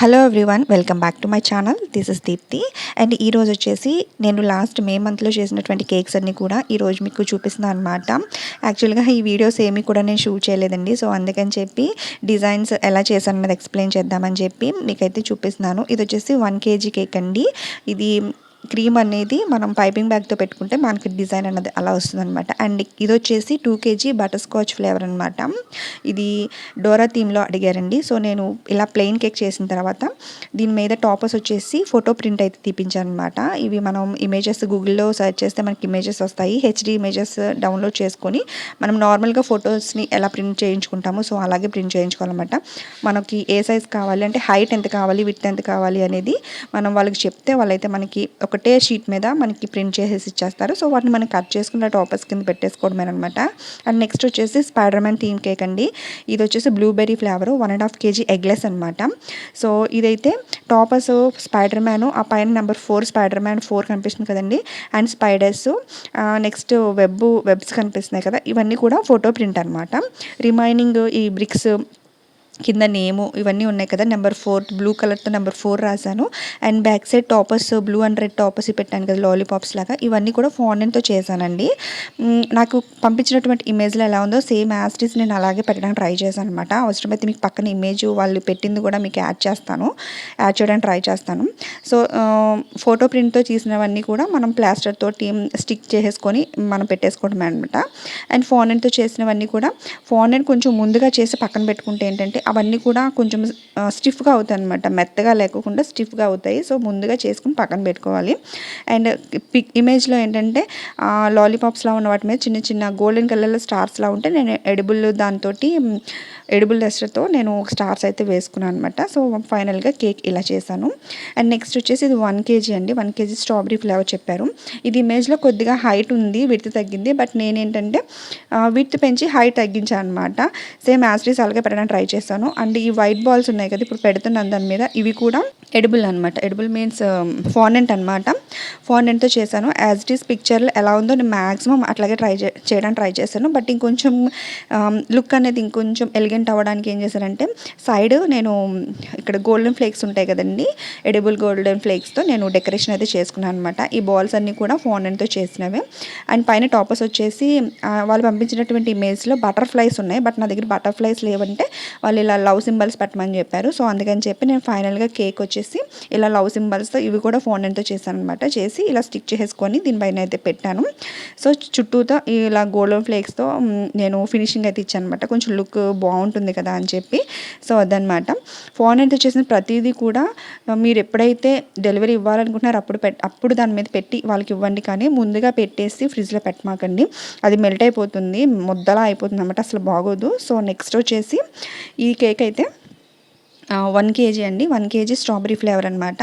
Hello everyone welcome back to my channel this is Deepthi and ఈరోజు వచ్చేసి నేను last మే మంత్లో చేసినటువంటి కేక్స్ అన్నీ కూడా ఈరోజు మీకు చూపిస్తున్నాను అనమాట యాక్చువల్గా ఈ వీడియోస్ ఏమీ కూడా నేను షూట్ చేయలేదండి. సో అందుకని చెప్పి డిజైన్స్ ఎలా చేశాను అనేది ఎక్స్ప్లెయిన్ చేద్దామని చెప్పి మీకైతే చూపిస్తున్నాను. ఇది వచ్చేసి వన్ కేజీ కేక్ అండి. ఇది క్రీమ్ అనేది మనం పైపింగ్ బ్యాగ్తో పెట్టుకుంటే మనకి డిజైన్ అన్నది అలా వస్తుంది అనమాట అండ్ ఇది వచ్చేసి two KG butter scotch flavour అనమాట ఇది డోరా థీమ్లో అడిగారండి. సో నేను ఇలా ప్లెయిన్ కేక్ చేసిన తర్వాత దీని మీద టాపర్స్ వచ్చేసి ఫోటో ప్రింట్ అయితే తీపించాను అనమాట ఇవి మనం ఇమేజెస్ గూగుల్లో సెర్చ్ చేస్తే మనకి ఇమేజెస్ వస్తాయి. హెచ్డి ఇమేజెస్ డౌన్లోడ్ చేసుకొని మనం నార్మల్గా ఫొటోస్ని ఎలా ప్రింట్ చేయించుకుంటామో సో అలాగే ప్రింట్ చేయించుకోవాలన్నమాట. మనకి ఏ సైజ్ కావాలి అంటే హైట్ ఎంత కావాలి విత్ ఎంత కావాలి అనేది మనం వాళ్ళకి చెప్తే వాళ్ళైతే మనకి ఒకటే షీట్ మీద మనకి ప్రింట్ చేసేసి ఇచ్చేస్తారు. సో వాటిని మనం కట్ చేసుకున్న టాపర్స్ కింద పెట్టేసుకోవడమే అనమాట అండ్ నెక్స్ట్ వచ్చేసి స్పైడర్ మ్యాన్ థీమ్ కేక్ అండి. ఇది వచ్చేసి blueberry flavour one and half KG eggless అనమాట సో ఇదైతే టాపర్స్ స్పైడర్ మ్యాన్ ఆ పైన number four spider man four కనిపిస్తుంది కదండి. And spiders next web webs కనిపిస్తున్నాయి కదా. ఇవన్నీ కూడా ఫోటో ప్రింట్ అనమాట రిమైనింగ్ ఈ బ్రిక్స్ కింద నేము ఇవన్నీ ఉన్నాయి కదా. నెంబర్ ఫోర్ బ్లూ కలర్తో నెంబర్ ఫోర్ రాశాను. And back side toppers blue and red toppers పెట్టాను కదా లాలీపాప్స్ లాగా. ఇవన్నీ కూడా ఫాండెన్తో చేశానండి. నాకు పంపించినటువంటి ఇమేజ్లో ఎలా ఉందో సేమ్ యాస్టీస్ నేను అలాగే పెట్టడానికి ట్రై చేశాను అనమాట అవసరమైతే మీకు పక్కన ఇమేజ్ వాళ్ళు పెట్టింది కూడా మీకు యాడ్ చేస్తాను. యాడ్ చేయడానికి ట్రై చేస్తాను. సో ఫోటో ప్రింట్తో చేసినవన్నీ కూడా మనం ప్లాస్టర్తో టీమ్ స్టిక్ చేసేసుకొని మనం పెట్టేసుకోవడమే అనమాట అండ్ ఫాండెన్తో చేసినవన్నీ కూడా ఫాండెన్ కొంచెం ముందుగా చేసి పక్కన పెట్టుకుంటే ఏంటంటే అవన్నీ కూడా కొంచెం స్టిఫ్గా అవుతాయి అనమాట మెత్తగా లేకుండా స్టిఫ్గా అవుతాయి. సో ముందుగా చేసుకుని పక్కన పెట్టుకోవాలి. అండ్ పిక్ ఇమేజ్లో ఏంటంటే లాలీపాప్స్లా ఉన్న వాటి మీద చిన్న చిన్న గోల్డెన్ కలర్లో స్టార్స్లా ఉంటే నేను ఎడిబుల్ దాంతో ఎడిబుల్ డస్టర్తో నేను స్టార్స్ అయితే వేసుకున్నాను అనమాట సో ఫైనల్గా కేక్ ఇలా చేశాను. అండ్ నెక్స్ట్ వచ్చేసి ఇది వన్ కేజీ అండి. వన్ కేజీ స్ట్రాబెరీ ఫ్లేవర్ చెప్పారు. ఇది ఇమేజ్లో కొద్దిగా హైట్ ఉంది విత్ తగ్గింది. బట్ నేనేంటంటే విత్ పెంచి హైట్ తగ్గించాను అనమాట సేమ్ యాస్టీస్ అలాగే పెట్టడానికి ట్రై చేస్తాను. అండ్ ఈ వైట్ బాల్స్ ఉన్నాయి కదా ఇప్పుడు పెడుతున్నాను దాని మీద. ఇవి కూడా ఎడిబుల్ అనమాట ఎడిబుల్ మీన్స్ um, ఫాండెంట్ అనమాట ఫాండెంట్తో చేశాను. యాజ్ ఇట్ ఈస్ పిక్చర్లో ఎలా ఉందో నేను మ్యాక్సిమం అట్లాగే ట్రై చేయడానికి ట్రై చేశాను బట్ ఇంకొంచెం um, లుక్ అనేది ఇంకొంచెం ఎలిగెంట్ అవ్వడానికి ఏం చేశానంటే సైడ్ నేను um, ఇక్కడ గోల్డెన్ ఫ్లేక్స్ ఉంటాయి కదండి ఎడిబుల్ గోల్డెన్ ఫ్లేక్స్తో నేను డెకరేషన్ అయితే చేసుకున్నాను అనమాట ఈ బాల్స్ అన్నీ కూడా ఫాండెంట్తో చేసినవి. అండ్ పైన టాపర్స్ వచ్చేసి వాళ్ళు పంపించినటువంటి ఇమేజ్లో బటర్ఫ్లైస్ ఉన్నాయి. బట్ నా దగ్గర బటర్ఫ్లైస్ లేవంటే వాళ్ళు ఇలా లవ్ సింబల్స్ పెట్టమని చెప్పారు. సో అందుకని చెప్పి నేను ఫైనల్గా కేక్ వచ్చేసి ఇలా లవ్ సింబల్స్తో ఇవి కూడా ఫోన్తో చేశాను అనమాట చేసి ఇలా స్టిక్ చేసుకొని దీనిపైన అయితే పెట్టాను. సో చుట్టూతో ఇలా గోల్డెన్ ఫ్లేక్స్తో నేను ఫినిషింగ్ అయితే ఇచ్చాను అనమాట కొంచెం లుక్ బాగుంటుంది కదా అని చెప్పి. సో అదనమాట. ఫోన్ అయితే చేసిన ప్రతిదీ కూడా మీరు ఎప్పుడైతే డెలివరీ ఇవ్వాలనుకుంటున్నారో అప్పుడు పెట్ అప్పుడు దాని మీద పెట్టి వాళ్ళకి ఇవ్వండి. కానీ ముందుగా పెట్టేసి ఫ్రిడ్జ్లో పెట్టమాకండి. అది మెల్ట్ అయిపోతుంది ముద్దలా అయిపోతుంది అనమాట అసలు బాగోదు. సో నెక్స్ట్ వచ్చేసి ఈ ఈ కేక్ అయితే వన్ కేజీ అండి. వన్ కేజీ స్ట్రాబెరీ ఫ్లేవర్ అనమాట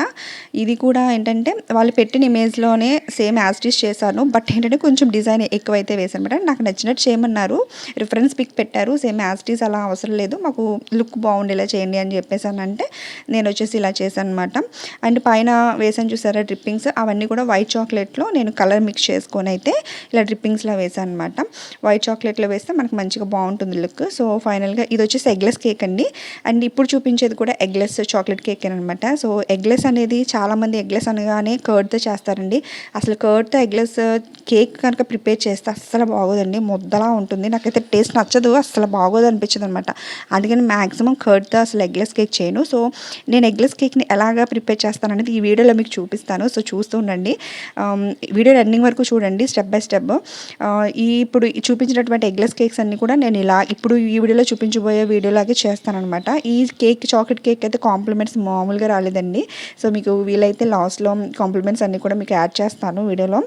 ఇది కూడా ఏంటంటే వాళ్ళు పెట్టిన ఇమేజ్లోనే సేమ్ యాస్టిస్ చేశాను. బట్ ఏంటంటే కొంచెం డిజైన్ ఎక్కువైతే వేసాను అనమాట నాకు నచ్చినట్టు చేయమన్నారు. రిఫరెన్స్ పిక్ పెట్టారు. సేమ్ యాస్టీస్ అలా అవసరం లేదు. మాకు లుక్ బాగుండేలా చేయండి అని చెప్పేసానంటే నేను వచ్చేసి ఇలా చేశాను అనమాట అండ్ పైన వేసాను చూసారా డ్రిప్పింగ్స్ అవన్నీ కూడా వైట్ చాక్లెట్లో నేను కలర్ మిక్స్ చేసుకొని అయితే ఇలా డ్రిప్పింగ్స్లో వేసాను అనమాట వైట్ చాక్లెట్లో వేస్తే మనకు మంచిగా బాగుంటుంది లుక్ సో ఫైనల్గా ఇది వచ్చేసి ఎగ్లెస్ కేక్ అండి. అండ్ ఇప్పుడు చూపించేది కూడా ఎగ్లెస్ చాక్లెట్ కేక్ అనమాట. సో ఎగ్లెస్ అనేది చాలామంది ఎగ్లెస్ అనగానే కర్డ్తో చేస్తారండి. అసలు కర్డ్తో ఎగ్లెస్ కేక్ కనుక ప్రిపేర్ చేస్తే అస్సలు బాగోదండి. ముద్దలా ఉంటుంది. నాకైతే టేస్ట్ నచ్చదు. అస్సలు బాగోదు అనిపించదు అనమాట అందుకని మ్యాక్సిమం కర్డ్తో అసలు ఎగ్లెస్ కేక్ చేయను. సో నేను ఎగ్లెస్ కేక్ని ఎలాగా ప్రిపేర్ చేస్తాను అనేది ఈ వీడియోలో మీకు చూపిస్తాను. సో చూస్తూ ఉండండి. వీడియో రన్నింగ్ వరకు చూడండి స్టెప్ బై స్టెప్. ఈ ఇప్పుడు చూపించినటువంటి ఎగ్లెస్ కేక్స్ అన్నీ కూడా నేను ఇలా ఇప్పుడు ఈ వీడియోలో చూపించబోయే వీడియోలాగే చేస్తాను అనమాట ఈ కేక్ చాక్ చాక్లెట్ కేక్ అయితే కాంప్లిమెంట్స్ మామూలుగా రాలేదండి. సో మీకు వీలైతే లాస్ట్లో కాంప్లిమెంట్స్ అన్నీ కూడా మీకు యాడ్ చేస్తాను వీడియోలో.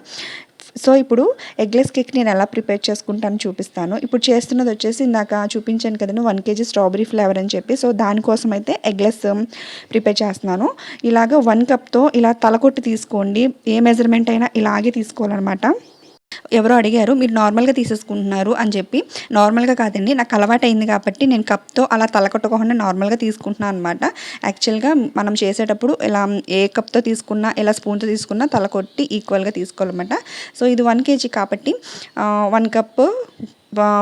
సో ఇప్పుడు ఎగ్లెస్ కేక్ నేను ఎలా ప్రిపేర్ చేసుకుంటాను చూపిస్తాను. ఇప్పుడు చేస్తున్నది వచ్చేసి ఇందాక చూపించాను కదండి వన్ కేజీ స్ట్రాబెరీ ఫ్లేవర్ అని చెప్పి. సో దానికోసం అయితే ఎగ్లెస్ ప్రిపేర్ చేస్తున్నాను. ఇలాగ వన్ కప్తో ఇలా తలకొట్టి తీసుకోండి. ఏ మెజర్మెంట్ అయినా ఇలాగే తీసుకోవాలన్నమాట. ఎవరో అడిగారు మీరు నార్మల్గా తీసేసుకుంటున్నారు అని చెప్పి. నార్మల్గా కాదండి నాకు అలవాటు అయింది కాబట్టి నేను కప్తో అలా తలకొట్టకుండా నార్మల్గా తీసుకుంటున్నాను అనమాట యాక్చువల్గా మనం చేసేటప్పుడు ఇలా ఏ కప్తో తీసుకున్నా ఎలా స్పూన్తో తీసుకున్నా తలకొట్టి ఈక్వల్గా తీసుకోవాలన్నమాట. సో ఇది వన్ కేజీ కాబట్టి one cup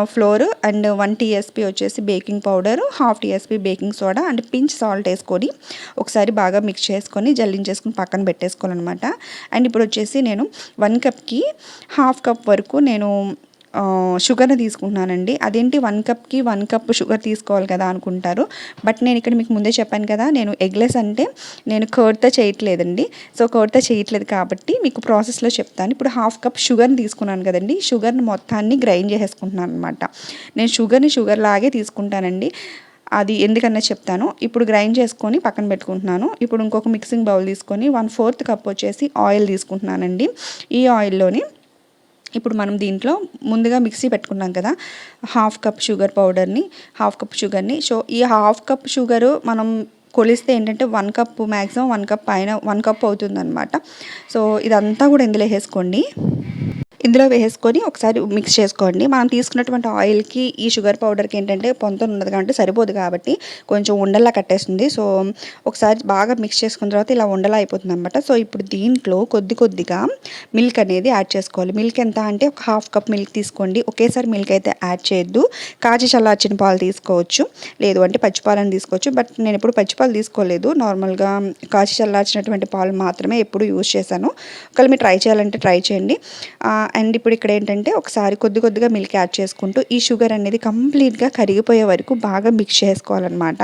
flour and one TSP వచ్చేసి baking powder half TSP baking soda and pinch salt వేసుకొని ఒకసారి బాగా మిక్స్ చేసుకొని జల్లించేసుకుని పక్కన పెట్టేసుకోవాలన్నమాట. అండ్ ఇప్పుడు వచ్చేసి నేను వన్ కప్కి హాఫ్ కప్ వరకు నేను షుగర్ని తీసుకుంటున్నానండి. అదేంటి వన్ కప్కి వన్ కప్ షుగర్ తీసుకోవాలి కదా అనుకుంటారు. బట్ నేను ఇక్కడ మీకు ముందే చెప్పాను కదా నేను ఎగ్లెస్ అంటే నేను కర్డ్తో చేయట్లేదండి. సో కర్డ్తో చేయట్లేదు కాబట్టి మీకు ప్రాసెస్లో చెప్తాను. ఇప్పుడు హాఫ్ కప్ షుగర్ని తీసుకున్నాను కదండి. షుగర్ని మొత్తాన్ని గ్రైండ్ చేసేసుకుంటున్నాను అనమాట నేను షుగర్ని షుగర్ లాగే తీసుకుంటానండి. అది ఎందుకన్నా చెప్తాను. ఇప్పుడు గ్రైండ్ చేసుకొని పక్కన పెట్టుకుంటున్నాను. ఇప్పుడు ఇంకొక మిక్సింగ్ బౌల్ తీసుకొని వన్ ఫోర్త్ కప్ వచ్చేసి ఆయిల్ తీసుకుంటున్నానండి. ఈ ఆయిల్లోని ఇప్పుడు మనం దీంట్లో ముందుగా మిక్సీ పెట్టుకున్నాం కదా హాఫ్ కప్ షుగర్ పౌడర్ని హాఫ్ కప్ షుగర్ని. సో ఈ హాఫ్ కప్ షుగరు మనం కొలిస్తే ఏంటంటే one cup maximum one cup పైన వన్ కప్ అవుతుందన్నమాట. సో ఇదంతా కూడా ఇందులో వేసుకోండి. ఇందులో వేసుకొని ఒకసారి మిక్స్ చేసుకోండి. మనం తీసుకున్నటువంటి ఆయిల్కి ఈ షుగర్ పౌడర్కి ఏంటంటే పొంతన ఉన్నది కాబట్టి సరిపోదు కాబట్టి కొంచెం ఉండలా కట్టేస్తుంది. సో ఒకసారి బాగా మిక్స్ చేసుకున్న తర్వాత ఇలా ఉండలా అయిపోతుంది అనమాట సో ఇప్పుడు దీంట్లో కొద్ది కొద్దిగా మిల్క్ అనేది యాడ్ చేసుకోవాలి. మిల్క్ ఎంత అంటే ఒక హాఫ్ కప్ మిల్క్ తీసుకోండి. ఒకేసారి మిల్క్ అయితే యాడ్ చేయొద్దు. కాచి చల్లార్చిన పాలు తీసుకోవచ్చు. లేదు అంటే పచ్చిపాలను తీసుకోవచ్చు. బట్ నేను ఎప్పుడు పచ్చిపాలు తీసుకోలేదు. నార్మల్గా కాచి చల్లార్చినటువంటి పాలు మాత్రమే ఎప్పుడు యూజ్ చేశాను. ఒకవేళ మీరు ట్రై చేయాలంటే ట్రై చేయండి. అండ్ ఇప్పుడు ఇక్కడ ఏంటంటే ఒకసారి కొద్ది కొద్దిగా మిల్క్ యాడ్ చేసుకుంటూ ఈ షుగర్ అనేది కంప్లీట్గా కరిగిపోయే వరకు బాగా మిక్స్ చేసుకోవాలన్నమాట.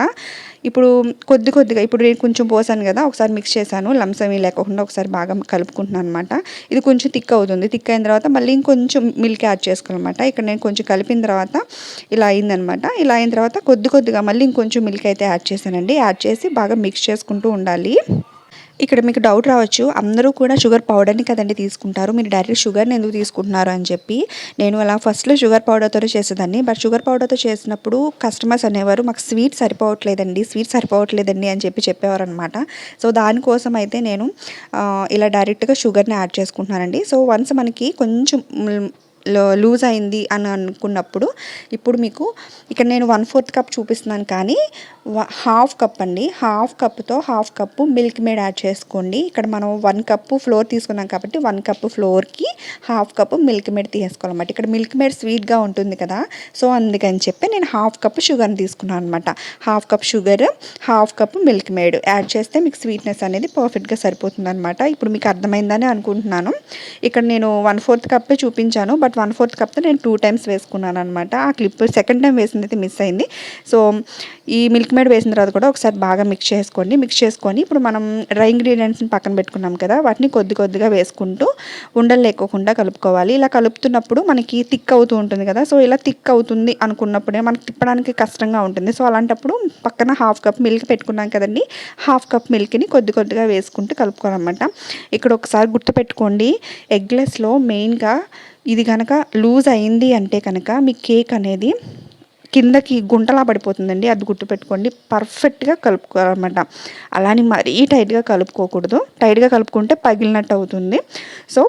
ఇప్పుడు కొద్ది కొద్దిగా ఇప్పుడు నేను కొంచెం పోసాను కదా ఒకసారి మిక్స్ చేశాను లంసమీ లేకుండా ఒకసారి బాగా కలుపుకుంటున్నాను అనమాట ఇది కొంచెం థిక్ అవుతుంది. థిక్ అయిన తర్వాత మళ్ళీ ఇంకొంచెం మిల్క్ యాడ్ చేసుకోవాలన్నమాట. ఇక్కడ నేను కొంచెం కలిపిన తర్వాత ఇలా అయిందనమాట ఇలా అయిన తర్వాత కొద్ది కొద్దిగా మళ్ళీ ఇంకొంచెం మిల్క్ అయితే యాడ్ చేశానండి. యాడ్ చేసి బాగా మిక్స్ చేసుకుంటూ ఉండాలి. ఇక్కడ మీకు డౌట్ రావచ్చు. అందరూ కూడా షుగర్ పౌడర్ని కదండి తీసుకుంటారు. మీరు డైరెక్ట్ షుగర్ని ఎందుకు తీసుకుంటున్నారు అని చెప్పి నేను అలా ఫస్ట్లో షుగర్ పౌడర్తో చేసేదాన్ని. బట్ షుగర్ పౌడర్తో చేసినప్పుడు కస్టమర్స్ అనేవారు మాకు స్వీట్ సరిపోవట్లేదండి స్వీట్ సరిపోవట్లేదండి అని చెప్పి చెప్పేవారు అనమాట సో దానికోసం అయితే నేను ఇలా డైరెక్ట్గా షుగర్ని యాడ్ చేసుకుంటున్నానండి. సో వన్స్ మనకి కొంచెం లూజ్ అయింది అని అనుకున్నప్పుడు ఇప్పుడు మీకు ఇక్కడ నేను వన్ ఫోర్త్ కప్ చూపిస్తున్నాను కానీ హాఫ్ కప్ అండి. హాఫ్ కప్తో half cup Milkmaid add చేసుకోండి. ఇక్కడ మనం వన్ కప్పు ఫ్లోర్ తీసుకున్నాం కాబట్టి వన్ కప్పు ఫ్లోర్కి హాఫ్ కప్పు మిల్క్ మేడ్ తీసుకోవాలన్నమాట. ఇక్కడ మిల్క్ మేడ్ స్వీట్గా ఉంటుంది కదా. సో అందుకని చెప్పి నేను హాఫ్ కప్ షుగర్ని తీసుకున్నాను అనమాట half cup sugar half cup Milkmaid add చేస్తే మీకు స్వీట్నెస్ అనేది పర్ఫెక్ట్గా సరిపోతుంది అనమాట ఇప్పుడు మీకు అర్థమైందని అనుకుంటున్నాను. ఇక్కడ నేను వన్ ఫోర్త్ కప్పే చూపించాను బట్ వన్ ఫోర్త్ కప్తో నేను టూ టైమ్స్ వేసుకున్నాను అనమాట ఆ క్లిప్ సెకండ్ టైం వేసింది అయితే మిస్ అయింది. సో ఈ మిల్క్ మేడ్ వేసిన తర్వాత కూడా ఒకసారి బాగా మిక్స్ చేసుకోండి. మిక్స్ చేసుకొని ఇప్పుడు మనం డ్రై ఇంగ్రీడియంట్స్ని పక్కన పెట్టుకున్నాం కదా వాటిని కొద్ది కొద్దిగా వేసుకుంటూ ఉండలు లేకోకుండా కలుపుకోవాలి. ఇలా కలుపుతున్నప్పుడు మనకి థిక్ అవుతూ ఉంటుంది కదా సో ఇలా థిక్ అవుతుంది అనుకున్నప్పుడే మనకి తిప్పడానికి కష్టంగా ఉంటుంది. సో అలాంటప్పుడు పక్కన హాఫ్ కప్ మిల్క్ పెట్టుకున్నాం కదండి హాఫ్ కప్ మిల్క్ని కొద్ది కొద్దిగా వేసుకుంటూ కలుపుకోవాలన్నమాట. ఇక్కడ ఒకసారి గుర్తుపెట్టుకోండి ఎగ్లెస్లో మెయిన్గా ఇది కనుక లూజ్ అయింది అంటే కనుక మీ కేక్ అనేది కిందకి గుంటలా పడిపోతుందండి. అది గుర్తుపెట్టుకోండి పర్ఫెక్ట్గా కలుపుకోవాలన్నమాట. అలానే మరీ టైట్గా కలుపుకోకూడదు. టైట్గా కలుపుకుంటే పగిలినట్టు అవుతుంది. సో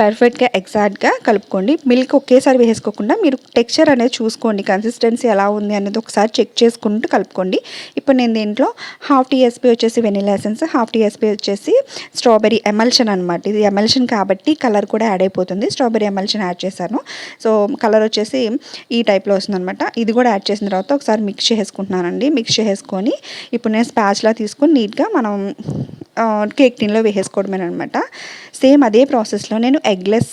పర్ఫెక్ట్గా ఎగ్జాక్ట్గా కలుపుకోండి. మిల్క్ ఒకేసారి వేసుకోకుండా మీరు టెక్స్చర్ అనేది చూసుకోండి. కన్సిస్టెన్సీ ఎలా ఉంది అనేది ఒకసారి చెక్ చేసుకుంటూ కలుపుకోండి. ఇప్పుడు నేను దీంట్లో హాఫ్ టీఎస్పీ వచ్చేసి వెనిలా ఎసెన్స్ హాఫ్ టీఎస్పీ వచ్చేసి స్ట్రాబెరీ ఎమల్షన్ అనమాట ఇది ఎమల్షన్ కాబట్టి కలర్ కూడా యాడ్ అయిపోతుంది. స్ట్రాబెరీ ఎమల్షన్ యాడ్ చేశాను. సో కలర్ వచ్చేసి ఈ టైప్లో వస్తుందన్నమాట. ఇది కూడా యాడ్ చేసిన తర్వాత ఒకసారి మిక్స్ చేసుకుంటున్నానండి. మిక్స్ చేసుకొని ఇప్పుడు నేను స్పాచ్లా తీసుకొని నీట్గా మనం కేక్ టిన్లో వేసేసుకోవడమే అనమాట సేమ్ అదే ప్రాసెస్లో నేను ఎగ్లెస్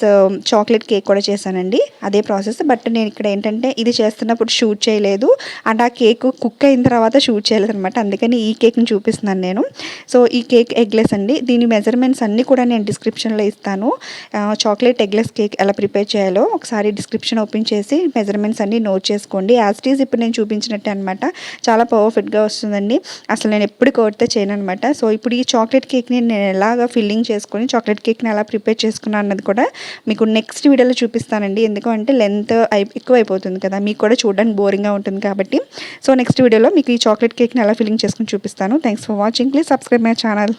చాక్లెట్ కేక్ కూడా చేశానండి. అదే ప్రాసెస్. బట్ నేను ఇక్కడ ఏంటంటే ఇది చేస్తున్నప్పుడు షూట్ చేయలేదు. అండ్ ఆ కేక్ కుక్ అయిన తర్వాత షూట్ చేయలేదు అనమాట అందుకని ఈ కేక్ని చూపిస్తున్నాను నేను. సో ఈ కేక్ ఎగ్లెస్ అండి. దీని మెజర్మెంట్స్ అన్నీ కూడా నేను డిస్క్రిప్షన్లో ఇస్తాను. చాక్లెట్ ఎగ్లెస్ కేక్ ఎలా ప్రిపేర్ చేయాలో ఒకసారి డిస్క్రిప్షన్ ఓపెన్ చేసి మెజర్మెంట్స్ అన్నీ నోట్ చేసుకోండి. యాజ్ ఈజ్ ఇప్పుడు నేను చూపించినట్టే అనమాట చాలా పర్ఫెక్ట్గా వస్తుందండి. అసలు నేను ఎప్పుడు కోరితే చేయను అనమాట సో ఇప్పుడు ఈ చాక్లెట్ కేక్ని నేను ఎలాగ ఫిల్లింగ్ చేసుకొని చాక్లెట్ కేక్ని ఎలా ప్రిపేర్ చేసుకున్నాను అన్నది కూడా మీకు నెక్స్ట్ వీడియోలో చూపిస్తానండి. ఎందుకంటే లెంత్ అయి ఎక్కువ అయిపోతుంది కదా మీకు కూడా చూడడానికి బోరింగ్గా ఉంటుంది కాబట్టి. సో నెక్స్ట్ వీడియోలో మీకు ఈ చాక్లెట్ కేక్ని ఎలా ఫిల్లింగ్ చేసుకుని చూపిస్తాను. Thanks for watching. Please subscribe my channel.